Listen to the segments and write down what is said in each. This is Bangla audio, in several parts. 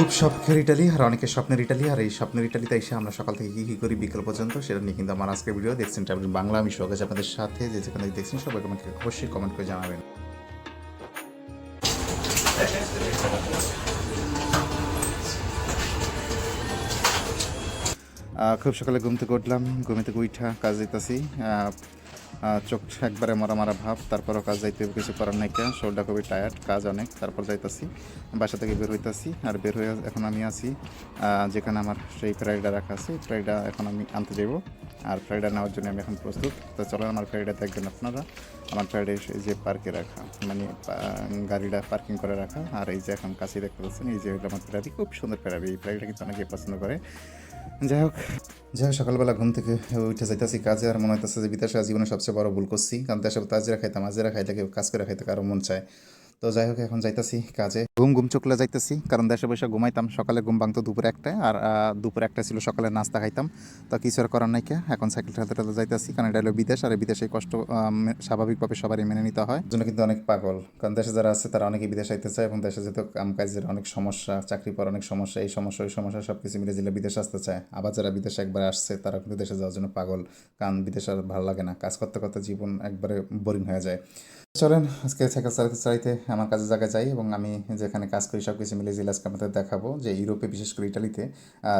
খুব শখের ইটালি আর অনেকে স্বপ্নের ইটালি আর এই স্বপ্নের ইটালিতে এসে আমরা সকাল থেকে কী কী করি বিকেল পর্যন্ত সেটা নিয়ে কিন্তু আমার আজকের ভিডিও দেখছেন ট্রাভেল বাংলা, আমি সোহাগ আপনাদের সাথে যে যেখানে দেখছেন সবাই আমাকে অবশ্যই কমেন্ট করে জানাবেন। খুব সকালে ঘুম থেকে উঠলাম ঘুমে থেকে উঠা কাজ আহ, চোখ একবারে মারা মারা ভাব তারপরও কাজ যাইতে কিছু করার নাই কেন শরীরটা খুবই টায়ার্ড কাজ অনেক তারপর যাইতাছি বাসা থেকে বের হইতাছি আর বের হয়ে এখন আমি আছি যেখানে আমার সেই ফ্রাইডা রাখা আছে ফ্রাইডা এখন আমি আনতে যাব আর ফ্রাইডা নেওয়ার জন্য আমি এখন প্রস্তুত। তো চলো আমার ফ্রাইডা দেখবেন আপনারা আমার ফ্রাইডে যে পার্কে রাখা মানে গাড়িটা পার্কিং করে রাখা আর এই যে এখন কাছে দেখতে পাচ্ছেন এই যে আমার ফেরারি খুব সুন্দর ফেরারি এই ফেরারিটা কিন্তু অনেকে পছন্দ করে। যাই হোক যাই হোক, সকালবেলা ঘুম থেকে উঠে যাইতেছি কাজে আর মনে হইতেছে যে বিতাসা জীবনে সবচেয়ে বড় ভুল করছি। কারণ তার সাথে তাজিরা খাইতাম, আজিরা খাইতে কাজ করে খাইতে কারও মন চায়। তো যাই হোক, এখন যাইতাছি কাজে। ঘুম ঘুম চোখলে যাইতেছি, কারণ দেশে বসে ঘুমাইতাম, সকালে ঘুম ভাঙতো দুপুর একটায় আর দুপুর একটা ছিল সকালে নাস্তা খাইতাম। তো কিছু আর করার নাই কে, এখন সাইকেল ঠাতে ঠাতে যাইতেছি, কারণ এটা হলো বিদেশ, আর বিদেশে কষ্ট স্বাভাবিকভাবে সবারই মেনে নিতে হয়। জন্য কিন্তু অনেক পাগল, কারণ দেশে যারা আছে তারা অনেকে বিদেশ আইতে চায়, এবং দেশে যেহেতু কাম কাজের অনেক সমস্যা, চাকরি পাওয়ার অনেক সমস্যা, এই সমস্যা, ওই সমস্যা সব কিছু মিলে জিলে বিদেশ আসতে চায়। আবার যারা বিদেশে একবার আসছে তারা কিন্তু দেশে যাওয়ার জন্য পাগল, কারণ বিদেশে আর ভালো লাগে না, কাজ করতে করতে জীবন একবারে বোরিং হয়ে যায়। চলেন, আজকে সাইকেল চালাতে চালাইতে আমার কাজের জায়গায় যাই, এবং আমি যেখানে কাজ করি সব কিছু মিলে জিলে আজকে আমাদের দেখাবো যে ইউরোপে বিশেষ করে ইটালিতে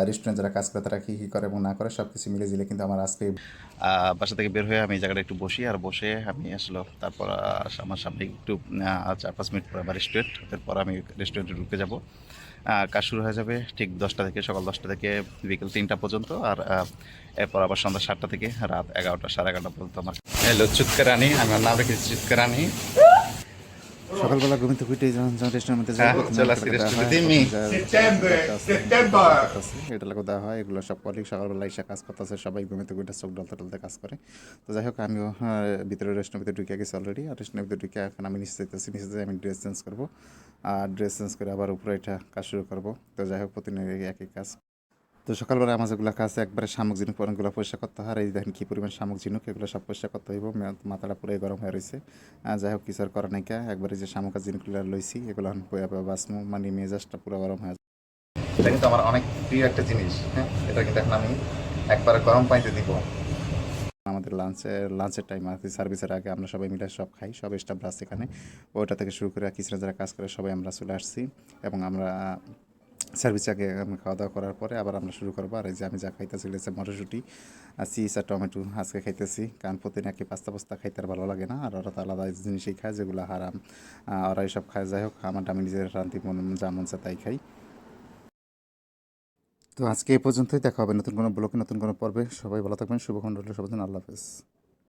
রেস্টুরেন্ট যারা কাজ করে তারা কী কী করে এবং না করে সব কিছু মিলে জিলে কিন্তু আমার আজকে বাসা থেকে বের হয়ে আমি এই জায়গাটা একটু বসি আর বসে আমি আসলো তারপর আমার সামনে একটু চার পাঁচ মিনিট পর আমার রেস্টুরেন্ট এরপর আমি রেস্টুরেন্টে ঢুকে যাব। কাজ শুরু হয়ে যাবে ঠিক দশটা থেকে সকাল দশটা থেকে বিকেল তিনটা পর্যন্ত আর আহ, এরপর আবার সন্ধ্যা সাতটা থেকে রাত এগারোটা সাড়ে এগারোটা পর্যন্ত আমার হ্যালো চুৎকারানি আমার নাম রেখেছি চুৎকারানি সকালবেলা ঘুমিতে উঠে যখন যখন রেস্টুরেন্টের মধ্যে হ্যাঁ, যাই। হয়, এটা লাগো দেওয়া হয় এগুলো সব কলিগ সকালবেলা এসে কাজ করতেছে সবাই ঘুমিতে উঠে চোখ ডলতে ডলতে কাজ করে। তো যাই হোক আমিও আহ, ভিতরে রেস্টুরেন্টের ভিতরে ঢুকে গেছি অলরেডি আর রেস্টুরেন্টের ভিতরে ঢুকে এখন আমি নিচে যেতেছি নিচে যাই আমি ড্রেস চেঞ্জ করব। আর ড্রেস চেঞ্জ করে আবার উপরে এটা কাজ শুরু করব। তো যাই হোক প্রতিদিন একই কাজ। তো সকালবেলা আমার যেগুলো কাজ একবারে শামুক ঝিনুক পরনগুলো পরিষ্কার করতে হয়। আর এই দেখেন কী পরিমাণ শামুক ঝিনুক এগুলো সব পরিষ্কার করতে হইব। মাথাটা পুরো গরম হয়ে রয়েছে যাই হোক কিছু আর করার নাই কা। একবারে যে শামুক আর ঝিনুকগুলো লইছি এগুলো বাসমু মানে মেজাজটা পুরো গরম হয়ে এটা কিন্তু আমার অনেক প্রিয় একটা জিনিস হ্যাঁ? এটা কিন্তু এখন আমি একবারে গরম পানিতে দিব। আমাদের লাঞ্চের লাঞ্চের টাইম আর কি সার্ভিসের আগে আমরা সবাই মিলে সব খাই সব স্টাফ আছে এখানে। ওইটা থেকে শুরু করে কিচেনে যারা কাজ করে সবাই আমরা চলে আসছি। এবং আমরা সার্ভিস আগে খাওয়া দাওয়া করার পরে আবার আমরা শুরু করব। আর এই যে আমি যা খাইতেছি লেছে মটরশুঁটি, আর চিজ আর টমেটো আজকে খাইতেছি। কারণ প্রতিদিন একই পাস্তা পাস্তা খাইতে আর ভালো লাগে না। আর ওরা তো আলাদা জিনিসই খায়, যেগুলো হারাম। ওরা এইসব খায়। যাই হোক, আমারটা আমি নিজের রান্তি মন যা মন তাই খাই। তো আজকে এই পর্যন্তই। দেখা হবে নতুন কোনো ব্লকে নতুন কোনো পর্বে। সবাই ভালো থাকবেন শুভক্ষণ রইল, সবাই আল্লাহ হাফেজ।